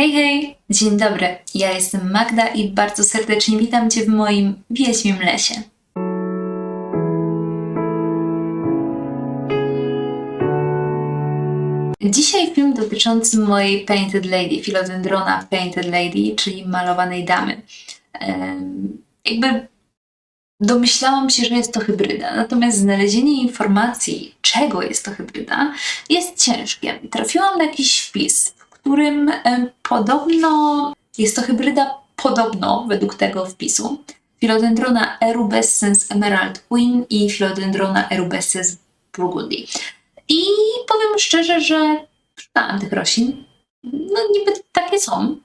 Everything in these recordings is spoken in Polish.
Hej, hej! Dzień dobry, ja jestem Magda i bardzo serdecznie witam Cię w moim Wiedźmim Lesie. Dzisiaj film dotyczący mojej Painted Lady, Philodendrona Painted Lady, czyli malowanej damy. Jakby domyślałam się, że jest to hybryda, natomiast znalezienie informacji, czego jest to hybryda, jest ciężkie. Trafiłam na jakiś wpis, którym podobno jest to hybryda podobno według tego wpisu Philodendrona erubescens emerald queen i Philodendrona erubescens burgundy. I powiem szczerze, że szukałam tych roślin. No niby takie są.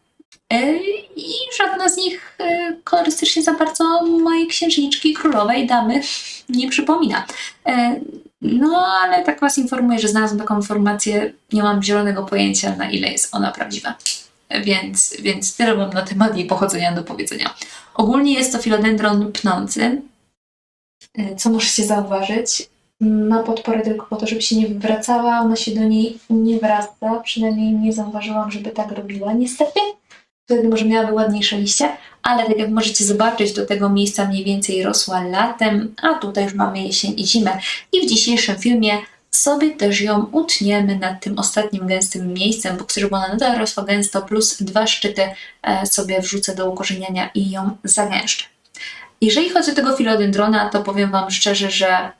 E, I żadna z nich e, kolorystycznie za bardzo mojej księżniczki królowej damy nie przypomina. E, No ale tak Was informuję, że znalazłam taką informację. Nie mam zielonego pojęcia, na ile jest ona prawdziwa. E, Więc, więc tyle mam na temat jej pochodzenia do powiedzenia. Ogólnie jest to filodendron pnący. E, Co możecie zauważyć? Ma podporę tylko po to, żeby się nie wywracała. Ona się do niej nie wraca. Przynajmniej nie zauważyłam, żeby tak robiła. Niestety. Wtedy może miałaby ładniejsze liście, ale tak jak możecie zobaczyć, do tego miejsca mniej więcej rosła latem, a tutaj już mamy jesień i zimę. I w dzisiejszym filmie sobie też ją utniemy nad tym ostatnim gęstym miejscem, bo żeby ona nadal rosła gęsto, plus dwa szczyty e, sobie wrzucę do ukorzeniania i ją zagęszczę. Jeżeli chodzi o tego filodendrona, to powiem Wam szczerze, że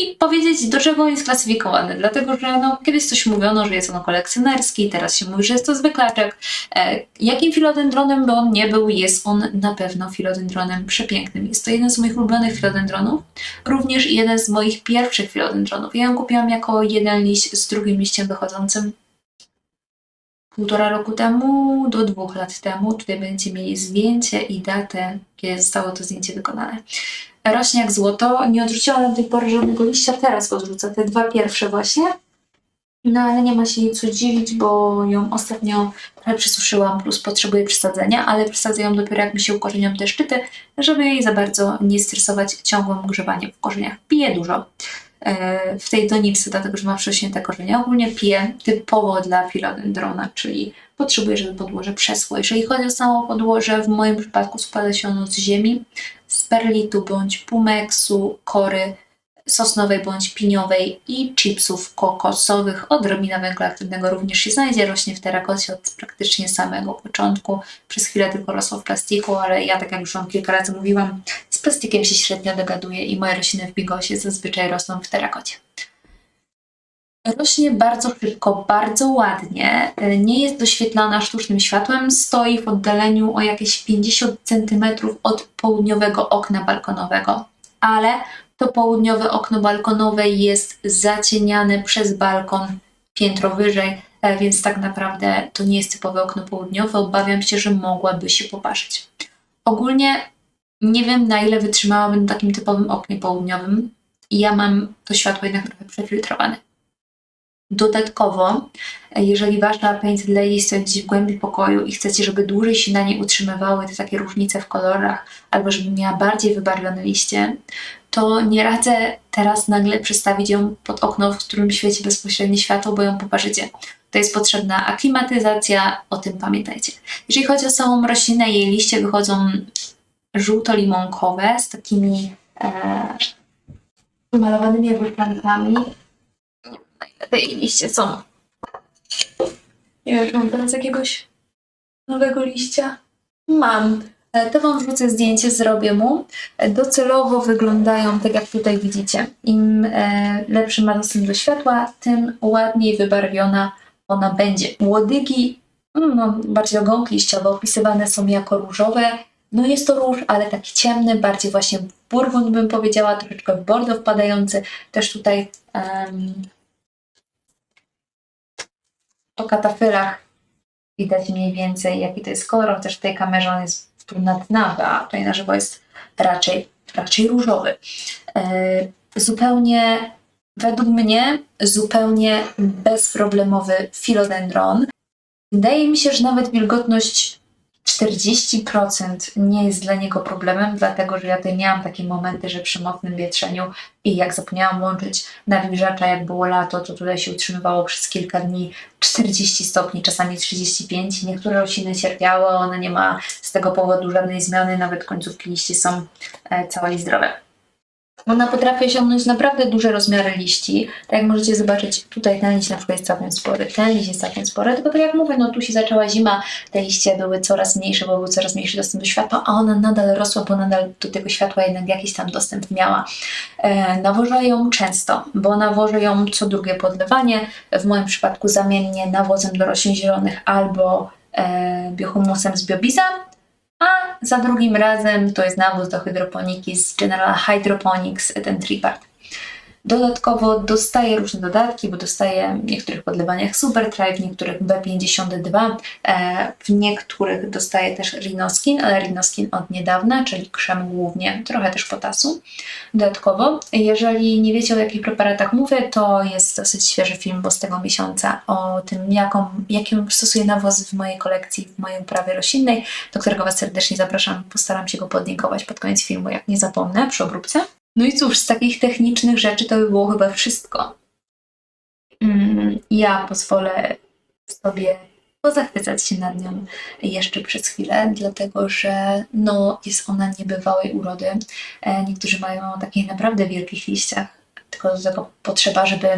mi powiedzieć, do czego on jest klasyfikowany, dlatego że no, kiedyś coś mówiono, że jest on kolekcjonerski, teraz się mówi, że jest to zwyklaczek. E, jakim filodendronem by on nie był, jest on na pewno filodendronem przepięknym. Jest to jeden z moich ulubionych filodendronów, również jeden z moich pierwszych filodendronów. Ja ją kupiłam jako jeden liść z drugim liściem wychodzącym półtora roku temu do dwóch lat temu. Tutaj będziecie mieli zdjęcie i datę, kiedy zostało to zdjęcie wykonane. Rośnie jak złoto. Nie odrzuciłam do tej pory żadnego liścia, teraz odrzucę te dwa pierwsze właśnie. No ale nie ma się jej co dziwić, bo ją ostatnio trochę przysuszyłam, plus potrzebuję przesadzenia, ale przesadzę ją dopiero jak mi się ukorzenią te szczyty, żeby jej za bardzo nie stresować ciągłym grzebaniem w korzeniach. Piję dużo w tej donicy, dlatego że ma prześnięte korzenie. Ogólnie piję typowo dla filodendrona, czyli potrzebuję, żeby podłoże przesło. Jeżeli chodzi o samo podłoże, w moim przypadku składa się ono z ziemi, z perlitu bądź pumeksu, kory sosnowej bądź piniowej i chipsów kokosowych. Odrobina węgla aktywnego również się znajdzie. Rośnie w terakocie od praktycznie samego początku. Przez chwilę tylko rosło w plastiku, ale ja, tak jak już Wam kilka razy mówiłam, z plastikiem się średnio dogaduję i moje rośliny w bigosie zazwyczaj rosną w terakocie. Rośnie bardzo szybko, bardzo ładnie. y, Nie jest doświetlana sztucznym światłem. Stoi w oddaleniu o jakieś 50 cm od południowego okna balkonowego. Ale to południowe okno balkonowe jest zacieniane przez balkon piętro wyżej, e, więc tak naprawdę to nie jest typowe okno południowe. Obawiam się, że mogłaby się poparzyć. Ogólnie nie wiem, na ile wytrzymałabym na takim typowym oknie południowym. Ja mam to światło jednak trochę przefiltrowane. Dodatkowo, e, jeżeli wasza painted lady stoi gdzieś w głębi pokoju i chcecie, żeby dłużej się na niej utrzymywały te takie różnice w kolorach, albo żeby miała bardziej wybarwione liście, to nie radzę teraz nagle przestawić ją pod okno, w którym świeci bezpośrednie światło, bo ją poparzycie. To jest potrzebna aklimatyzacja, o tym pamiętajcie. Jeżeli chodzi o samą roślinę, jej liście wychodzą żółto-limonkowe z takimi e, malowanymi ile te jej liście są? Nie wiem, czy mam teraz jakiegoś nowego liścia? Mam. E, To Wam wrzucę zdjęcie, zrobię mu. E, Docelowo wyglądają tak, jak tutaj widzicie. Im e, lepszy ma dostęp do światła, tym ładniej wybarwiona ona będzie. Łodygi, mm, no, bardziej ogonki liściowe, opisywane są jako różowe. No jest to róż, ale taki ciemny, bardziej właśnie burgund bym powiedziała, troszeczkę w bordo wpadający. Też tutaj em, po katafylach widać mniej więcej, jaki to jest kolor. Też w tej kamerze on jest brunatnawy, a tutaj na żywo jest raczej, raczej różowy. E, zupełnie, według mnie, zupełnie bezproblemowy filodendron. Wydaje mi się, że nawet wilgotność 40% nie jest dla niego problemem, dlatego że ja tutaj miałam takie momenty, że przy mocnym wietrzeniu i jak zapomniałam włączyć nawilżacza, jak było lato, to tutaj się utrzymywało przez kilka dni 40 stopni, czasami 35. Niektóre rośliny cierpiały, one nie ma z tego powodu żadnej zmiany, nawet końcówki liści są e, całe i zdrowe. Ona potrafi osiągnąć naprawdę duże rozmiary liści. Tak jak możecie zobaczyć, tutaj ten liść na przykład jest całkiem spory, ten liść jest całkiem spory, tylko tak jak mówię, no tu się zaczęła zima, te liście były coraz mniejsze, bo był coraz mniejszy dostęp do światła, a ona nadal rosła, bo nadal do tego światła jednak jakiś tam dostęp miała. E, nawożę ją często, bo nawożę ją co drugie podlewanie, w moim przypadku zamiennie nawozem do roślin zielonych albo e, biohumusem z biobiza, a za drugim razem to jest nawóz do hydroponiki z General Hydroponics, ten tripart. Dodatkowo dostaję różne dodatki, bo dostaję w niektórych podlewaniach Supertry, w niektórych B52, e, w niektórych dostaję też Rinoskin, ale Rinoskin od niedawna, czyli krzem głównie, trochę też potasu. Dodatkowo, jeżeli nie wiecie o jakich preparatach mówię, to jest dosyć świeży film, bo z tego miesiąca o tym, jaką, jakim stosuję nawozy w mojej kolekcji, w mojej uprawie roślinnej, do którego Was serdecznie zapraszam. Postaram się go podlinkować pod koniec filmu, jak nie zapomnę, przy obróbce. No i cóż, z takich technicznych rzeczy to by było chyba wszystko. Mm, Ja pozwolę sobie pozachwycać się nad nią jeszcze przez chwilę, dlatego że no, jest ona niebywałej urody. E, Niektórzy mają o takich naprawdę wielkich liściach, tylko do tego potrzeba, żeby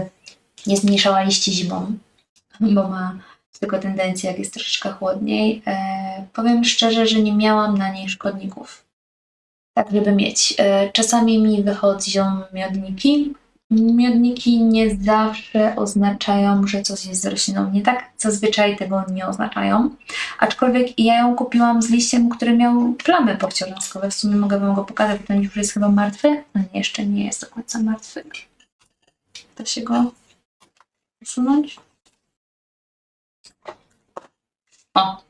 nie zmniejszała liści zimą, bo ma tylko tendencję, jak jest troszeczkę chłodniej. E, powiem szczerze, że nie miałam na niej szkodników tak żeby mieć. E, Czasami mi wychodzą miodniki. Miodniki nie zawsze oznaczają, że coś jest z rośliną nie tak. Zazwyczaj tego nie oznaczają. Aczkolwiek ja ją kupiłam z liściem, który miał plamy powciążnostkowe. W sumie mogę wam go pokazać, ten już jest chyba martwy. No nie, jeszcze nie jest do końca martwy. Da się go usunąć? O,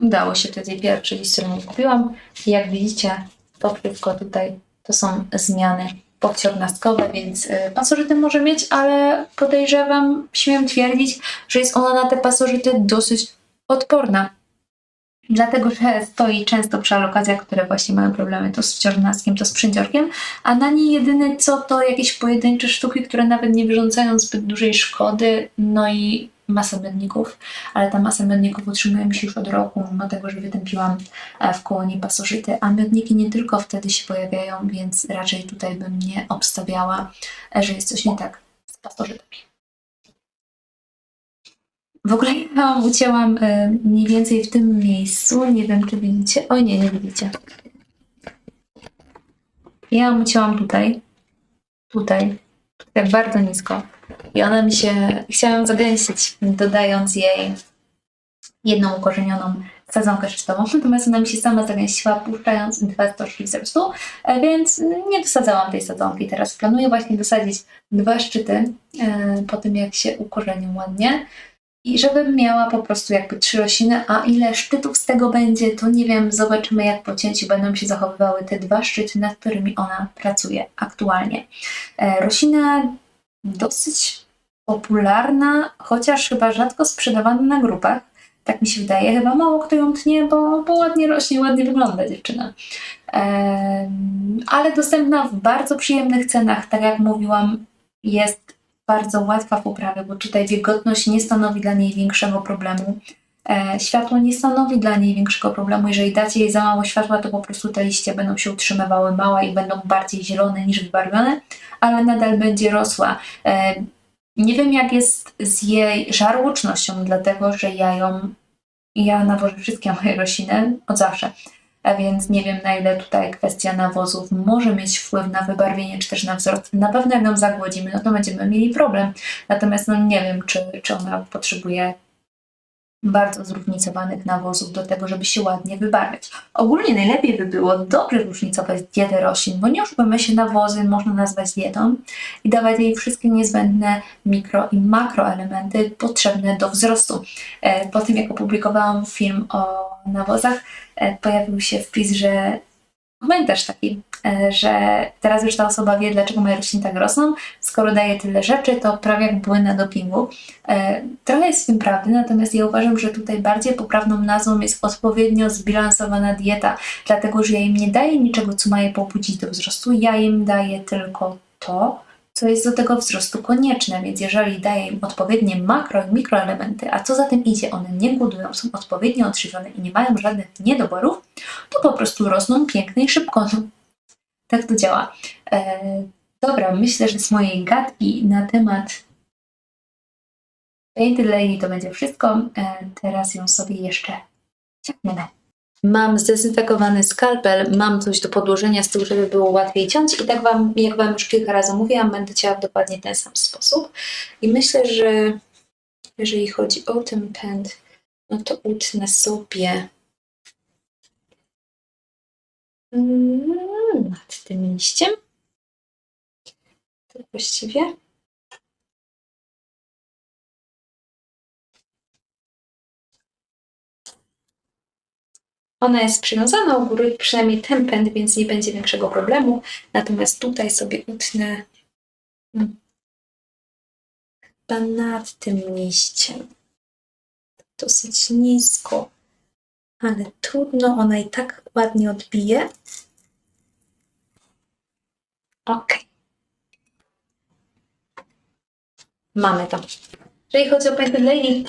Udało się dwie pierwsze listy, które nie kupiłam. Jak widzicie, to wszystko tutaj to są zmiany powciągnastkowe, więc y, pasożyty może mieć, ale podejrzewam, śmiem twierdzić, że jest ona na te pasożyty dosyć odporna. Dlatego, że stoi często przy alokacjach, które właśnie mają problemy to z wciągnastkiem, to z przędziorkiem, a na niej jedyne co to jakieś pojedyncze sztuki, które nawet nie wyrządzają zbyt dużej szkody, no i masa miodników, ale ta masa miodników utrzymuje mi się już od roku, mimo tego, że wytępiłam e, w koło niej pasożyty, a miodniki nie tylko wtedy się pojawiają, więc raczej tutaj bym nie obstawiała, e, że jest coś nie tak z pasożytami. W ogóle ja ucięłam e, mniej więcej w tym miejscu, nie wiem czy widzicie, oj nie, nie widzicie. Ja ucięłam tutaj, tutaj, tak bardzo nisko. I ona mi się, chciałam zagęścić, dodając jej jedną ukorzenioną sadzonkę szczytową, natomiast ona mi się sama zagęściła, puszczając dwa stożki wzrostu, e, więc nie dosadzałam tej sadzonki. Teraz planuję właśnie dosadzić dwa szczyty e, po tym, jak się ukorzenią ładnie. I żebym miała po prostu jakby trzy rośliny, a ile szczytów z tego będzie, to nie wiem, zobaczymy jak po cięciu będą się zachowywały te dwa szczyty, nad którymi ona pracuje aktualnie. E, roślina dosyć popularna, chociaż chyba rzadko sprzedawana na grupach. Tak mi się wydaje. Chyba mało kto ją tnie, bo, bo ładnie rośnie, ładnie wygląda dziewczyna. Ale dostępna w bardzo przyjemnych cenach. Tak jak mówiłam, jest bardzo łatwa w uprawie, bo tutaj wilgotność nie stanowi dla niej większego problemu. E, światło nie stanowi dla niej większego problemu. Jeżeli dacie jej za mało światła, to po prostu te liście będą się utrzymywały małe i będą bardziej zielone niż wybarwione, ale nadal będzie rosła. E, nie wiem, jak jest z jej żarłocznością, dlatego że ja ją, ja nawożę wszystkie moje rośliny od zawsze. A więc nie wiem, na ile tutaj kwestia nawozów może mieć wpływ na wybarwienie czy też na wzrost. Na pewno jak ją zagłodzimy, no to będziemy mieli problem. Natomiast no nie wiem, czy, czy ona potrzebuje bardzo zróżnicowanych nawozów do tego, żeby się ładnie wybarwiać. Ogólnie najlepiej by było dobrze różnicować dietę roślin, bo nie używamy się nawozy, można nazwać dietą i dawać jej wszystkie niezbędne mikro i makroelementy potrzebne do wzrostu. E, Po tym jak opublikowałam film o nawozach, e, pojawił się wpis, że komentarz taki, e, że teraz już ta osoba wie, dlaczego moje rośliny tak rosną. Skoro daje tyle rzeczy, to prawie jak były na dopingu. E, Trochę jest w tym prawdy, natomiast ja uważam, że tutaj bardziej poprawną nazwą jest odpowiednio zbilansowana dieta, dlatego że ja im nie daję niczego, co ma je pobudzić do wzrostu, ja im daję tylko to, co jest do tego wzrostu konieczne, więc jeżeli daję im odpowiednie makro i mikroelementy, a co za tym idzie, one nie głodują, są odpowiednio odżywione i nie mają żadnych niedoborów, to po prostu rosną pięknie i szybko. Tak to działa. E, dobra, myślę, że z mojej gadki na temat Painted Lady to będzie wszystko. E, teraz ją sobie jeszcze ciągniemy. Mam zdezynfekowany skalpel, mam coś do podłożenia z tyłu, żeby było łatwiej ciąć i tak Wam, jak Wam już kilka razy mówiłam, będę cięła w dokładnie ten sam sposób. I myślę, że jeżeli chodzi o ten pęd, no to utnę sobie mm, nad tym liściem. Tak właściwie. Ona jest przywiązana u góry, przynajmniej ten pęd, więc nie będzie większego problemu. Natomiast tutaj sobie utnę chyba nad tym liściem. Dosyć nisko, ale trudno, ona i tak ładnie odbije. Ok. Mamy to. Jeżeli chodzi o Painted Lady,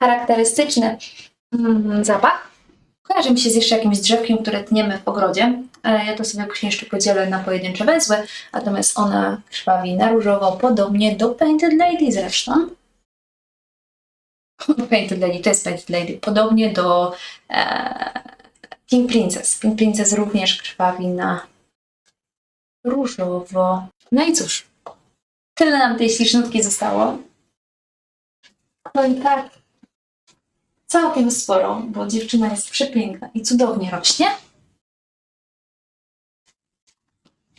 charakterystyczny mm, zapach kojarzy mi się z jeszcze jakimś drzewkiem, które tniemy w ogrodzie. E, Ja to sobie później jeszcze podzielę na pojedyncze węzły, natomiast ona krwawi na różowo, podobnie do Painted Lady zresztą. Painted Lady, to jest Painted Lady, podobnie do e, Pink Princess. Pink Princess również krwawi na różowo. No i cóż, tyle nam tej ślicznutki zostało. No i tak, całkiem sporo, bo dziewczyna jest przepiękna i cudownie rośnie.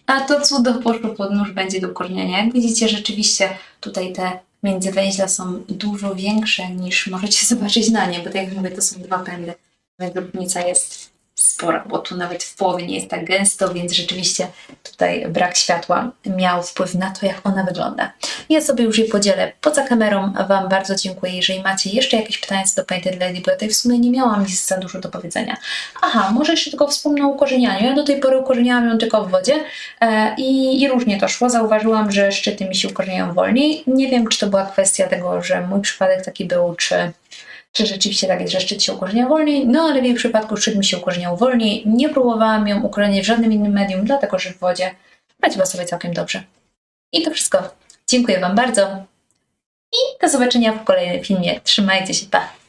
A to cudo poszło pod nóż, będzie do korzenienia. Jak widzicie, rzeczywiście tutaj te międzywęźla są dużo większe niż możecie zobaczyć na nie, bo tak jak mówię, to są dwa pędy, więc różnica jest spora, bo tu nawet w połowie nie jest tak gęsto, więc rzeczywiście tutaj brak światła miał wpływ na to, jak ona wygląda. Ja sobie już je podzielę poza kamerą. Wam bardzo dziękuję. Jeżeli macie jeszcze jakieś pytania co do Painted Lady, bo ja tutaj w sumie nie miałam nic za dużo do powiedzenia. Aha, może jeszcze tylko wspomnę o ukorzenianiu. Ja do tej pory ukorzeniałam ją tylko w wodzie e, i, i różnie to szło. Zauważyłam, że szczyty mi się ukorzeniają wolniej. Nie wiem, czy to była kwestia tego, że mój przypadek taki był, czy czy rzeczywiście tak jest, że szczyt się ukorzenia wolniej, no ale w jej przypadku szczyt mi się ukorzeniał wolniej. Nie próbowałam ją ukorzeniać w żadnym innym medium, dlatego że w wodzie radziła sobie całkiem dobrze. I to wszystko. Dziękuję Wam bardzo i do zobaczenia w kolejnym filmie. Trzymajcie się, pa!